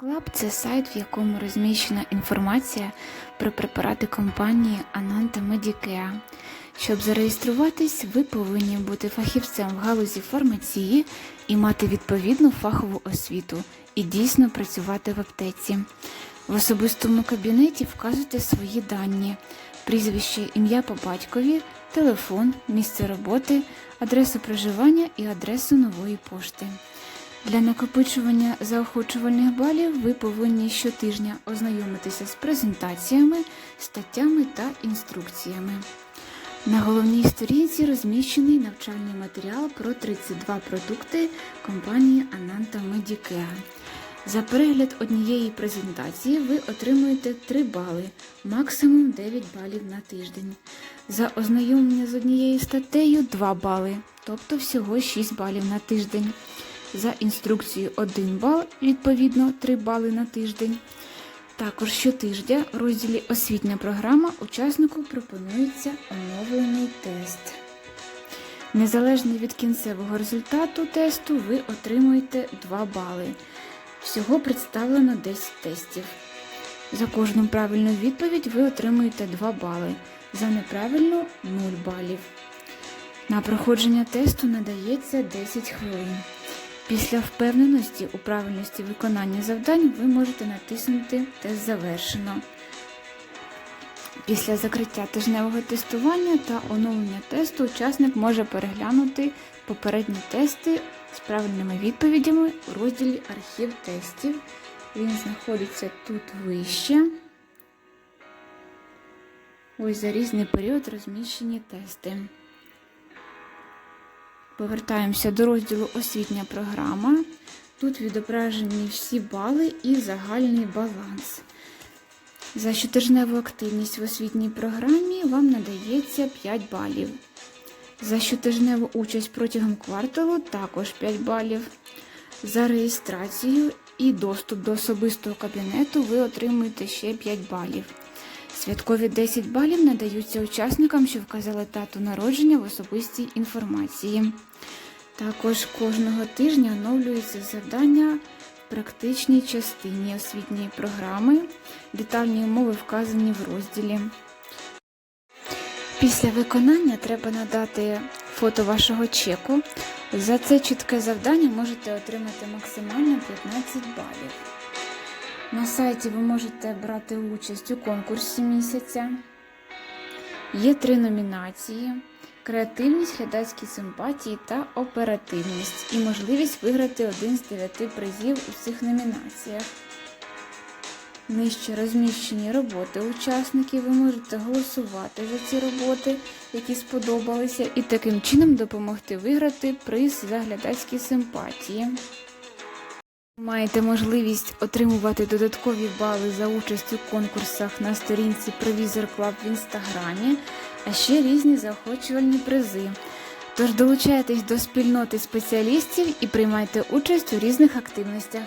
Клаб це сайт, в якому розміщена інформація про препарати компанії Ananta Medicare. Щоб зареєструватись, ви повинні бути фахівцем в галузі фармації і мати відповідну фахову освіту і дійсно працювати в аптеці. В особистому кабінеті вказуйте свої дані: прізвище, ім'я по батькові, телефон, місце роботи, адресу проживання і адресу нової пошти. Для накопичування заохочувальних балів ви повинні щотижня ознайомитися з презентаціями, статтями та інструкціями. На головній сторінці розміщений навчальний матеріал про 32 продукти компанії Ananta Medicare. За перегляд однієї презентації ви отримуєте 3 бали, максимум 9 балів на тиждень. За ознайомлення з однією статтею 2 бали, тобто всього 6 балів на тиждень. За інструкцією 1 бал, відповідно 3 бали на тиждень. Також щотижня в розділі Освітня програма учаснику пропонується оновлений тест. Незалежно від кінцевого результату тесту, ви отримуєте 2 бали. Всього представлено 10 тестів. За кожну правильну відповідь ви отримуєте 2 бали, за неправильну 0 балів. На проходження тесту надається 10 хвилин. Після впевненості у правильності виконання завдань ви можете натиснути Тест завершено. Після закриття тижневого тестування та оновлення тесту учасник може переглянути попередні тести з правильними відповідями у розділі Архів тестів. Він знаходиться тут вище. Ось за різний період розміщені тести. Повертаємося до розділу Освітня програма. Тут відображені всі бали і загальний баланс. За щотижневу активність в освітній програмі вам надається 5 балів. За щотижневу участь протягом кварталу також 5 балів. За реєстрацію і доступ до особистого кабінету ви отримуєте ще 5 балів. Святкові 10 балів надаються учасникам, що вказали дату народження в особистій інформації. Також кожного тижня оновлюються завдання в практичній частині освітньої програми. Детальні умови вказані в розділі. Після виконання треба надати фото вашого чеку. За це чітке завдання можете отримати максимально 15 балів. На сайті ви можете брати участь у конкурсі місяця. Є три номінації: креативність, глядацькі симпатії та оперативність. І можливість виграти один з дев'яти призів у цих номінаціях. Нижче розміщені роботи учасників. Ви можете голосувати за ці роботи, які сподобалися, і таким чином допомогти виграти приз за глядацькі симпатії. Маєте можливість отримувати додаткові бали за участь у конкурсах на сторінці Провізор Клаб в інстаграмі, а ще різні заохочувальні призи. Тож долучайтесь до спільноти спеціалістів і приймайте участь у різних активностях.